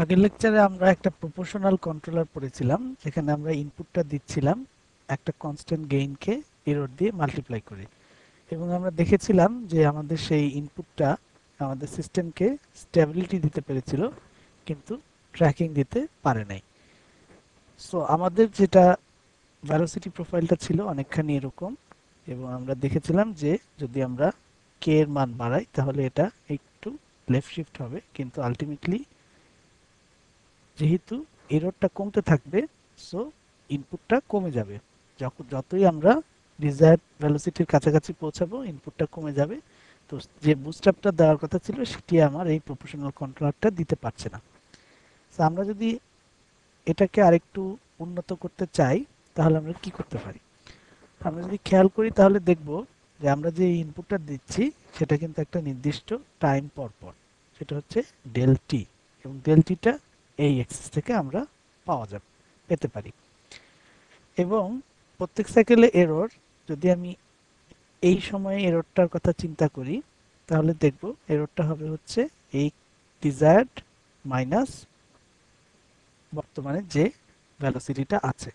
আগের লেকচারে আমরা একটা প্রপোর্শনাল কন্ট্রোলার পড়েছিলাম, যেখানে আমরা ইনপুটটা দিচ্ছিলাম একটা কনস্ট্যান্ট গেইনকে এরর দিয়ে মাল্টিপ্লাই করে। এবং আমরা দেখেছিলাম যে আমাদের সেই ইনপুটটা আমাদের সিস্টেমকে স্টেবিলিটি দিতে পেরেছিল, কিন্তু ট্র্যাকিং দিতে পারে নাই। সো আমাদের যেটা ভ্যালোসিটি প্রোফাইলটা ছিল অনেকখানি এরকম, এবং আমরা দেখেছিলাম যে যদি আমরা কে এর মান বাড়াই, তাহলে এটা একটু লেফট শিফট হবে, কিন্তু আলটিমেটলি যেহেতু এররটা কমতে থাকবে সো ইনপুটটা কমে যাবে। যখন যতই আমরা ডিজায়ার ভ্যালোসিটির কাছাকাছি পৌঁছাবো ইনপুটটা কমে যাবে। তো যে বুস্টআপটা দেওয়ার কথা ছিল, সেটি আমার এই প্রফেশনাল কন্ট্রোলারটা দিতে পারছে না। তো আমরা যদি এটাকে আরেকটু উন্নত করতে চাই, তাহলে আমরা কি করতে পারি? আমরা যদি খেয়াল করি, তাহলে দেখব যে আমরা যে ইনপুটটা দিচ্ছি, সেটা কিন্তু একটা নির্দিষ্ট টাইম পর পর সেটা হচ্ছে ডেল টি এবং ডেল টিটা এই এক্সিস থেকে আমরা পাওয়া যাবে, পেতে পারি। এবং প্রত্যেক সাইকেলে এরর যদি আমি এই সময়ে এররটার কথা চিন্তা করি, তাহলে দেখব এররটা হবে হচ্ছে এই ডিজায়ার্ড মাইনাস বর্তমানে যে ভ্যালোসিটিটা আছে।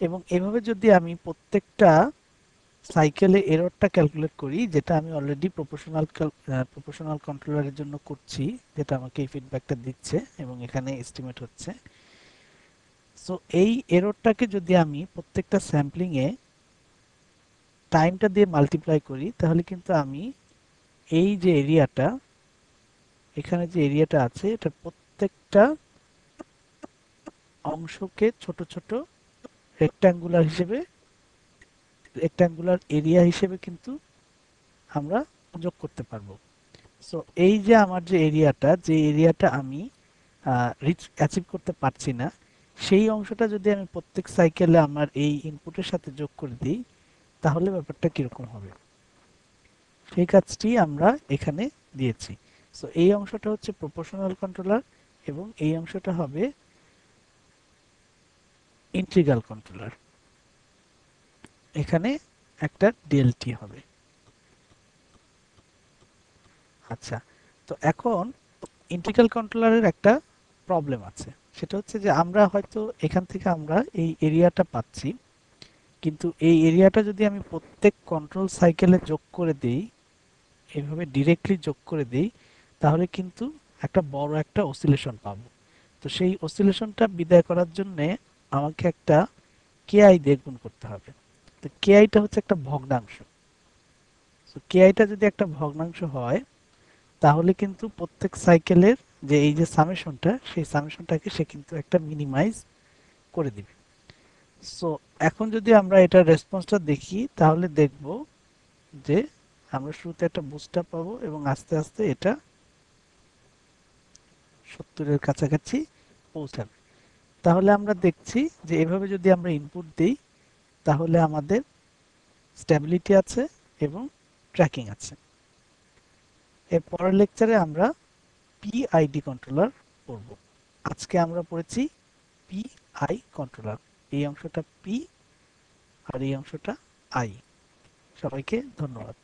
এবং এভাবে যদি আমি প্রত্যেকটা সাইকেলে এররটা ক্যালকুলেট করি, যেটা আমি অলরেডি প্রপোর্শনাল প্রপোর্শনাল কন্ট্রোলারের জন্য করছি, যেটা আমাকে এই ফিডব্যাকটা দিচ্ছে এবং এখানে এস্টিমেট হচ্ছে। সো এই এররটাকে যদি আমি প্রত্যেকটা স্যাম্পলিং এ টাইমটা দিয়ে মাল্টিপ্লাই করি, তাহলে কিন্তু আমি এই যে এরিয়াটা এখানে যে এরিয়াটা আছে এটা প্রত্যেকটা অংশকে ছোট ছোট রেক্ট্যাঙ্গুলার হিসেবে রেক্ট্যাঙ্গুলার এরিয়া হিসেবে কিন্তু আমরা যোগ করতে পারব। সো এই যে আমার যে এরিয়াটা যে এরিয়াটা আমি রিচ অ্যাচিভ করতে পারছি না, সেই অংশটা যদি আমি প্রত্যেক সাইকেলে আমার এই ইনপুটের সাথে যোগ করে দিই, তাহলে ব্যাপারটা কীরকম হবে? সেই কাজটি আমরা এখানে দিয়েছি। সো এই অংশটা হচ্ছে প্রপোর্শনাল কন্ট্রোলার এবং এই অংশটা হবে ইন্টিগ্রাল কন্ট্রোলার এখানে একটা ডেলটি হবে। আচ্ছা তো এখন ইন্টিগ্রাল কন্ট্রোলারের একটা প্রবলেম আছে। সেটা হচ্ছে যে আমরা হয়তো এখান থেকে আমরা এই এরিয়াটা পাচ্ছি, কিন্তু এই এরিয়াটা যদি আমি প্রত্যেক কন্ট্রোল সাইকেলে যোগ করে দেই, এভাবে ডিরেক্টলি যোগ করে দেই, তাহলে কিন্তু একটা বড় একটা অসিলেশন পাবো। তো সেই অসিলেশনটা বিদায় করার জন্য আমাকে একটা কেআই দিয়ে করতে হবে। তো কেআইটা হচ্ছে একটা ভগ্নাংশ। তো কেআইটা যদি একটা ভগ্নাংশ হয়, তাহলে কিন্তু প্রত্যেক সাইকেলের যে এই যে সামেশনটা সেই সামেশনটাকে সে কিন্তু একটা মিনিমাইজ করে দিবে। সো এখন যদি আমরা এটার রেসপন্সটা দেখি, তাহলে দেখব যে আমরা শুরুতে একটা বুস্টটা পাবো এবং আস্তে আস্তে এটা সত্তরের কাছাকাছি পৌঁছাবে। তাহলে আমরা দেখছি যে এভাবে যদি আমরা ইনপুট দিই তাহলে আমাদের স্ট্যাবিলিটি আছে এবং ট্র্যাকিং আছে। এর পরের লেকচারে আমরা পিআইডি কন্ট্রোলার পড়ব। আজকে আমরা পড়েছি পিআই কন্ট্রোলার এই অংশটা পি আর এই অংশটা আই সবাইকে ধন্যবাদ।